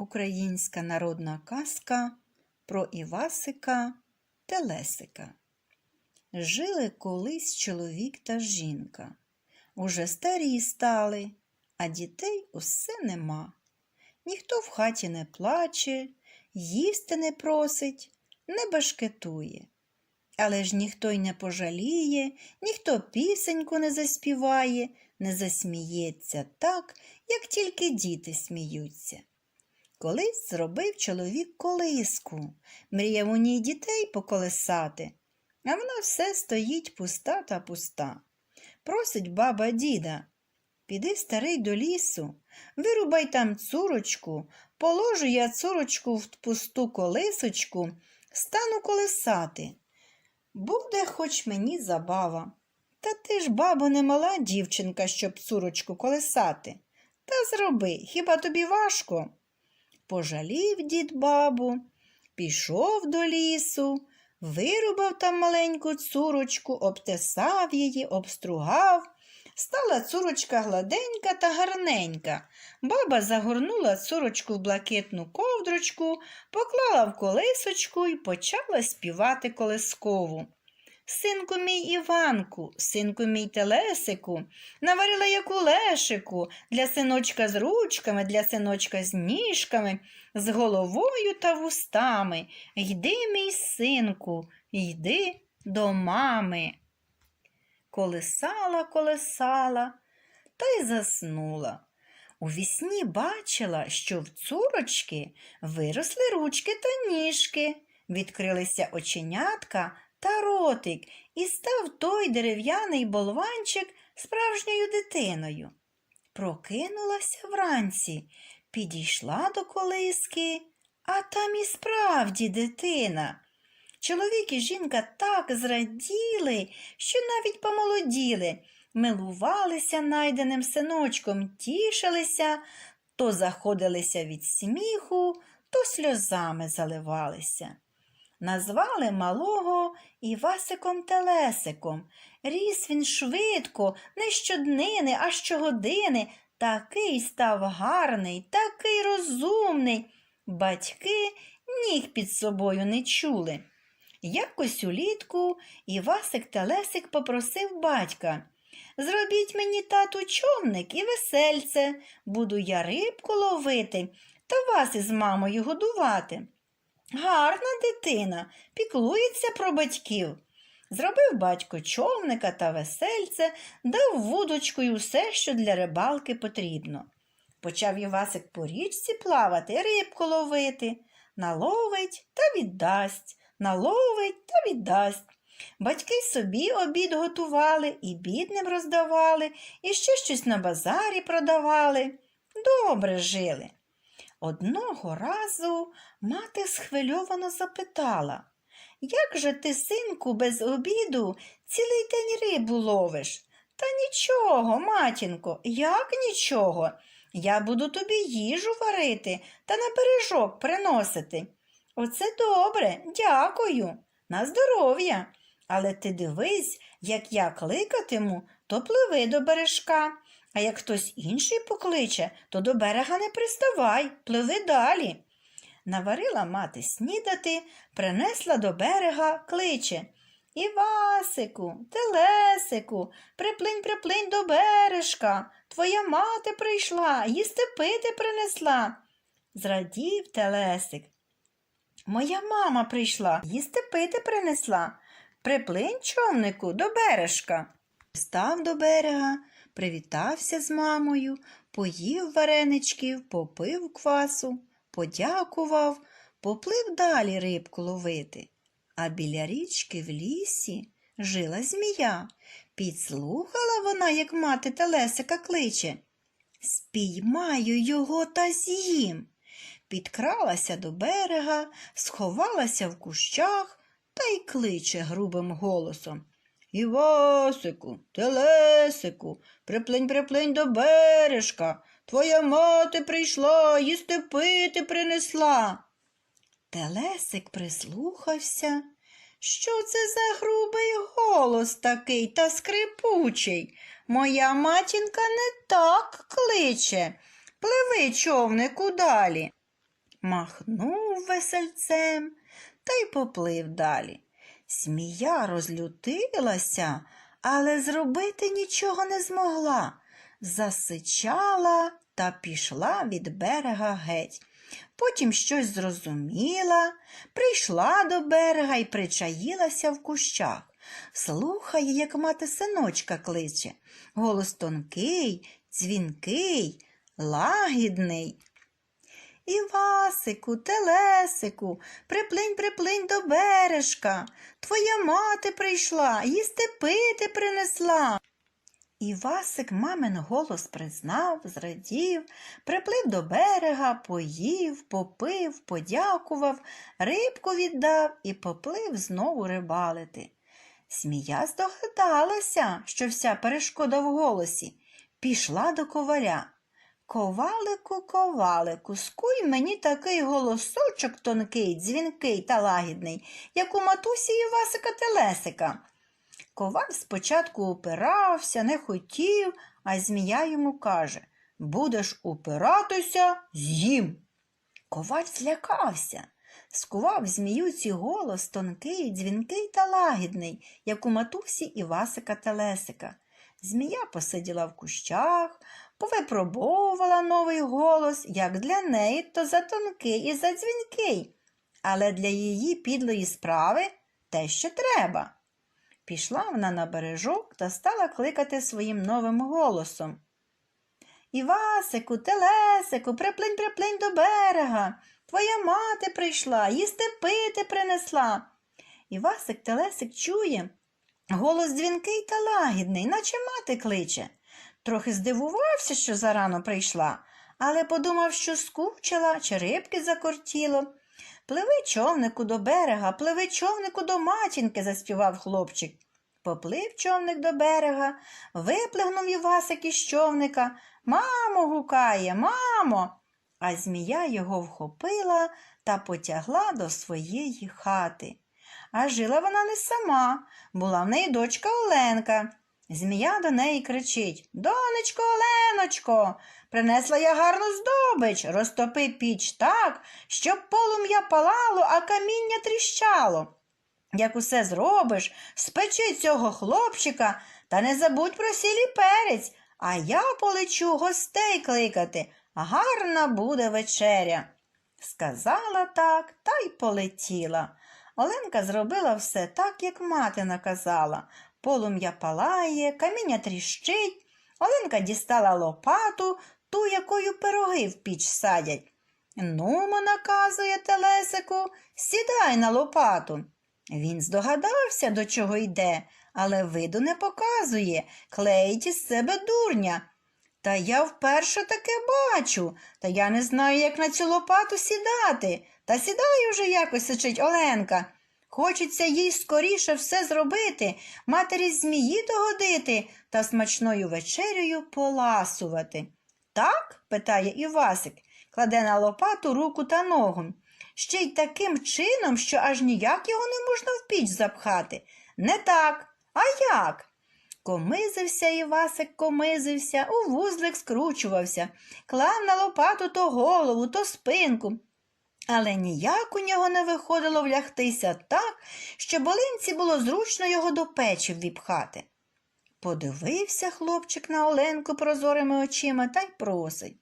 Українська народна казка про Івасика Телесика. Жили колись чоловік та жінка. Уже старі стали, а дітей усе нема. Ніхто в хаті не плаче, їсти не просить, не башкетує. Але ж ніхто й не пожаліє, ніхто пісеньку не заспіває, не засміється так, як тільки діти сміються. Колись зробив чоловік колиску, мріяв у ній дітей поколисати, а вона все стоїть пуста та пуста. Просить баба діда, піди старий до лісу, вирубай там цурочку, положу я цурочку в пусту колисочку, стану колисати. Буде хоч мені забава. Та ти ж, бабо, не мала дівчинка, щоб цурочку колисати. Та зроби, хіба тобі важко? Пожалів дід бабу, пішов до лісу, вирубав там маленьку цурочку, обтесав її, обстругав. Стала цурочка гладенька та гарненька. Баба загорнула цурочку в блакитну ковдрочку, поклала в колисочку і почала співати колискову. Синку мій Іванку, синку мій Телесику, наварила яку лешику, для синочка з ручками, для синочка з ніжками, з головою та вустами. Йди, мій синку, йди до мами. Колесала, колесала та й заснула. У вісні бачила, що в цурочки виросли ручки та ніжки, відкрилися оченятка та ротик, і став той дерев'яний болванчик справжньою дитиною. Прокинулася вранці, підійшла до колиски, а там і справді дитина. Чоловік і жінка так зраділи, що навіть помолоділи, милувалися найденим синочком, тішилися, то заходилися від сміху, то сльозами заливалися. Назвали малого Івасиком Телесиком. Ріс він швидко, не щоднини, а щогодини. Такий став гарний, такий розумний. Батьки ніг під собою не чули. Якось улітку Івасик Телесик попросив батька Зробіть мені тату човник і весельце, буду я рибку ловити та вас із мамою годувати. Гарна дитина, піклується про батьків. Зробив батько човника та весельце, дав вудочку й усе, що для рибалки потрібно. Почав Івасик по річці плавати, рибку ловити, наловить та віддасть, наловить та віддасть. Батьки собі обід готували, і бідним роздавали, і ще щось на базарі продавали. Добре жили. Одного разу мати схвильовано запитала, як же ти, синку, без обіду цілий день рибу ловиш? Та нічого, матінко, як нічого. Я буду тобі їжу варити та на пиріжок приносити. Оце добре, дякую, на здоров'я. Але ти дивись, як я кликатиму, то пливи до бережка. А як хтось інший покличе, то до берега не приставай, пливи далі. Наварила мати снідати, принесла до берега, кличе. Івасику, телесику, приплинь, приплинь до бережка. Твоя мати прийшла, їсти пити принесла. Зрадів телесик. Моя мама прийшла, їсти пити принесла. Приплинь, човнику, до бережка. Став до берега, привітався з мамою, поїв вареничків, попив квасу, подякував, поплив далі рибку ловити. А біля річки в лісі жила змія. Підслухала вона, як мати Телесика кличе. Спіймаю його та з'їм. Підкралася до берега, сховалася в кущах та й кличе грубим голосом. Івасику, телесику, приплинь, приплинь до бережка. Твоя мати прийшла, їсти пити принесла. Телесик прислухався. Що це за грубий голос такий та скрипучий? Моя матінка не так кличе. Пливи, човнику, далі. махнув весельцем та й поплив далі. Смія розлютилася, але зробити нічого не змогла. Засичала та пішла від берега геть. Потім щось зрозуміла, прийшла до берега і причаїлася в кущах. Слухає, як мати синочка кличе. Голос тонкий, дзвінкий, лагідний. Івасику, телесику, приплинь, приплинь до бережка. Твоя мати прийшла, їсти пити принесла. Івасик мамин голос признав, зрадів, приплив до берега, поїв, попив, подякував, рибку віддав і поплив знову рибалити. Смія здогадалася, що вся перешкода в голосі, пішла до коваля. Ковалику, ковалику, скуй мені такий голосочок тонкий, дзвінкий та лагідний, як у матусі Івасика Телесика. Коваль спочатку упирався, не хотів, а змія йому каже Будеш упиратися, з'їм. Коваль злякався, скував зміюці голос тонкий, дзвінкий та лагідний, як у матусі Івасика Телесика. Змія посиділа в кущах, повипробовувала новий голос, як для неї, то за тонкий і за дзвінкий, але для її підлої справи те, що треба. Пішла вона на бережок та стала кликати своїм новим голосом. Івасику, телесику, приплинь, приплинь до берега. Твоя мати прийшла, їсти пити принесла. Івасик Телесик чує. Голос дзвінкий та лагідний, наче мати кличе. Трохи здивувався, що зарано прийшла, але подумав, що скучила чи рибки закортіло. Пливи човнику до берега, пливи човнику до матінки, заспівав хлопчик. Поплив човник до берега, виплигнув Івасик із човника. Мамо, гукає, мамо. А змія його вхопила та потягла до своєї хати. А жила вона не сама, була в неї дочка Оленка. Змія до неї кричить Донечко, Оленочко, принесла я гарну здобич, розтопи піч так, щоб полум'я палало, а каміння тріщало. Як усе зробиш, спечи цього хлопчика та не забудь про сілі перець, а я полечу гостей кликати. Гарна буде вечеря. Сказала так та й полетіла. Оленка зробила все так, як мати наказала. Полум'я палає, каміння тріщить. Оленка дістала лопату, ту, якою пироги в піч садять. Нумо, наказує Телесику, сідай на лопату. Він здогадався, до чого йде, але виду не показує, клеїть із себе дурня. Та я вперше таке бачу, та я не знаю, як на цю лопату сідати. Та сідай уже якось, сичить Оленка. Хочеться їй скоріше все зробити, матері змії догодити та смачною вечерею поласувати. Так? питає Івасик, кладе на лопату руку та ногу. Ще й таким чином, що аж ніяк його не можна в піч запхати. Не так, а як? Комизився Івасик, комизився, у вузлик скручувався, клав на лопату то голову, то спинку. Але ніяк у нього не виходило влягтися так, що болинці було зручно його до печі ввіпхати. Подивився хлопчик на Оленку прозорими очима та й просить.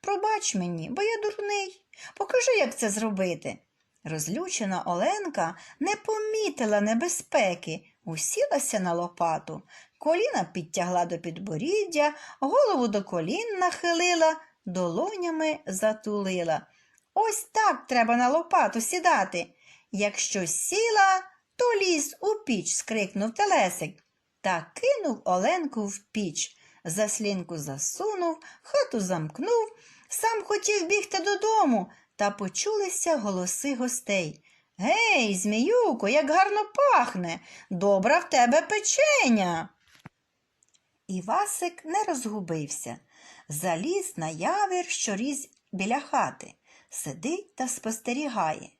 Пробач мені, бо я дурний. Покажи, як це зробити. Розлючена Оленка не помітила небезпеки, усілася на лопату, коліна підтягла до підборіддя, голову до колін нахилила, долонями затулила. Ось так треба на лопату сідати. Якщо сіла, то ліз у піч, скрикнув телесик. Та кинув Оленку в піч. Заслінку засунув, хату замкнув, сам хотів бігти додому, та почулися голоси гостей. Гей, зміюко, як гарно пахне, добра в тебе печеня. Івасик не розгубився, заліз на явір, що різ біля хати, сидить та спостерігає.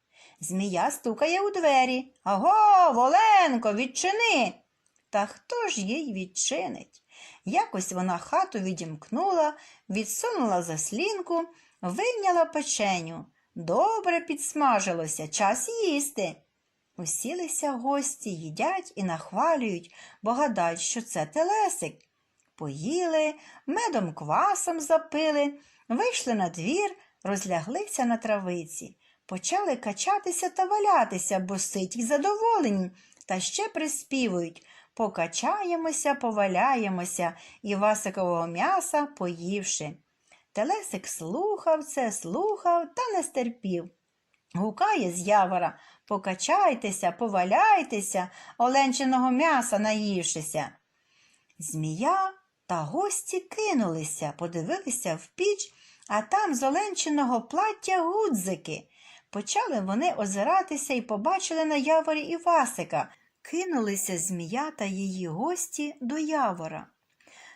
Змія стукає у двері. Аго, Воленко, відчини. Та хто ж їй відчинить? Якось вона хату відімкнула, відсунула заслінку, вийняла печеню. Добре підсмажилося, час їсти. Усілися гості, їдять і нахвалюють, бо гадають, що це телесик. Поїли, медом квасом запили, вийшли на двір, розляглися на травиці, почали качатися та валятися, бо ситі задоволені, та ще приспівують покачаємося, поваляємося, і васикового м'яса поївши. Телесик слухав це, слухав та не стерпів. Гукає з явора покачайтеся, поваляйтеся, оленчиного м'яса наївшися. Змія та гості кинулися, подивилися в піч, а там з оленчиного плаття гудзики. Почали вони озиратися і побачили на яворі Івасика. Кинулися змія та її гості до явора.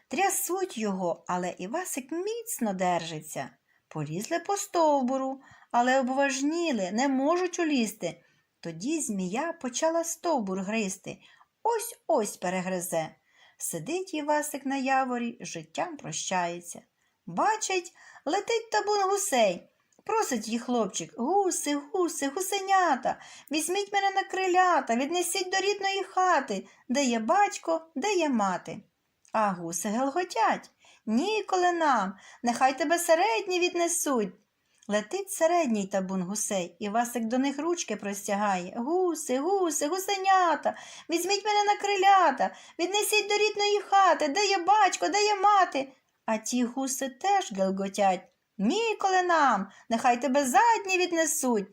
Трясуть його, але Івасик міцно держиться. Полізли по стовбуру, але обважніли, не можуть улізти. Тоді змія почала стовбур гризти. Ось ось перегризе. Сидить Івасик на яворі, життям прощається. Бачить, летить табун гусей. Просить їх хлопчик гуси, гуси, гусенята, візьміть мене на крилята, віднесіть до рідної хати, де є батько, де є мати. А гуси гелготять. Ніколи нам, нехай тебе середні віднесуть. Летить середній табун гусей, і Васик до них ручки простягає. Гуси, гуси, гусенята, візьміть мене на крилята, віднесіть до рідної хати, де є батько, де є мати. А ті гуси теж гелготять. Ніколи нам, нехай тебе задні віднесуть.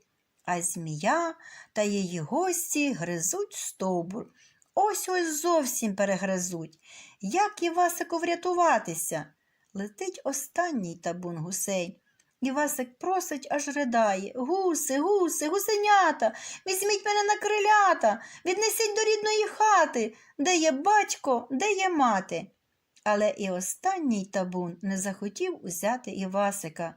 А змія та її гості гризуть стовбур. Ось ось зовсім перегризуть. Як Івасику врятуватися? Летить останній табун гусей. Івасик просить, аж ридає. Гуси, гуси, гусенята, візьміть мене на крилята, віднесіть до рідної хати, де є батько, де є мати. Але і останній табун не захотів узяти Івасика.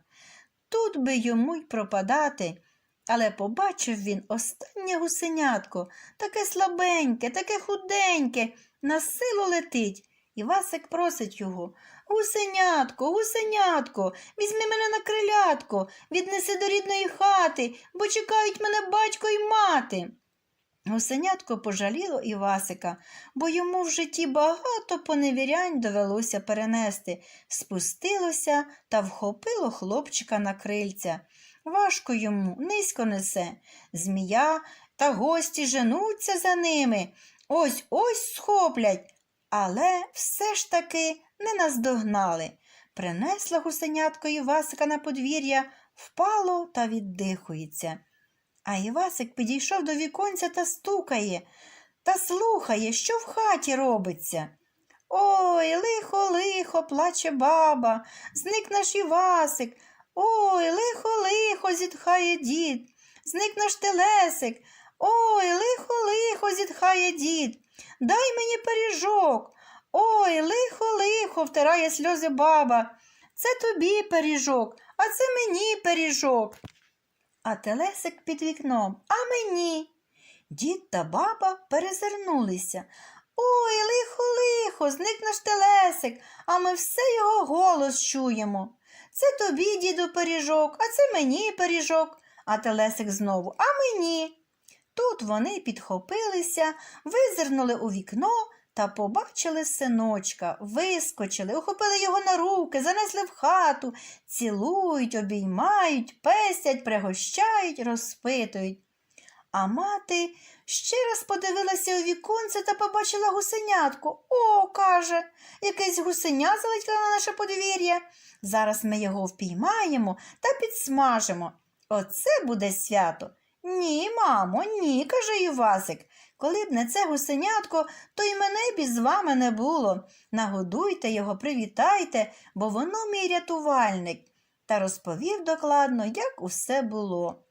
Тут би йому й пропадати. Але побачив він останнє гусенятко, таке слабеньке, таке худеньке, на силу летить. Івасик просить його Гусенятко, гусенятко, візьми мене на крилятко, віднеси до рідної хати, бо чекають мене батько й мати. Гусенятко пожаліло Івасика, бо йому в житті багато поневірянь довелося перенести, спустилося та вхопило хлопчика на крильця. Важко йому, низько несе. Змія та гості женуться за ними. Ось ось схоплять. Але все ж таки не наздогнали. Принесла гусенятко Івасика на подвір'я, впало та віддихується. А Івасик підійшов до віконця та стукає, та слухає, що в хаті робиться. Ой, лихо, лихо, плаче баба, зник наш Івасик. Ой, лихо, лихо, зітхає дід, зник наш телесик. Ой, лихо, лихо, зітхає дід. Дай мені пиріжок. Ой, лихо, лихо, втирає сльози баба. Це тобі пиріжок, а це мені пиріжок. А телесик під вікном, а мені. Дід та баба перезирнулися. Ой, лихо, лихо, зник наш телесик, а ми все його голос чуємо. Це тобі, діду, пиріжок, а це мені пиріжок, а телесик знову, а мені. Тут вони підхопилися, визирнули у вікно та побачили синочка, вискочили, ухопили його на руки, занесли в хату, цілують, обіймають, песять, пригощають, розпитують. А мати ще раз подивилася у віконце та побачила гусенятку. О, каже, якесь гусеня залетіло на наше подвір'я. Зараз ми його впіймаємо та підсмажимо. Оце буде свято. Ні, мамо, ні, каже Івасик. Коли б не це гусенятко, то й мене б із вами не було. Нагодуйте його, привітайте, бо воно мій рятувальник. Та розповів докладно, як усе було.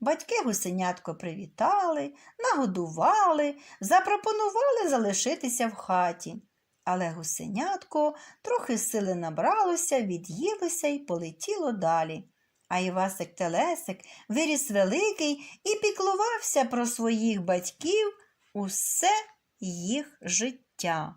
Батьки гусенятко привітали, нагодували, запропонували залишитися в хаті. Але гусенятко трохи сили набралося, від'їлося й полетіло далі. А Івасик Телесик виріс великий і піклувався про своїх батьків усе їх життя.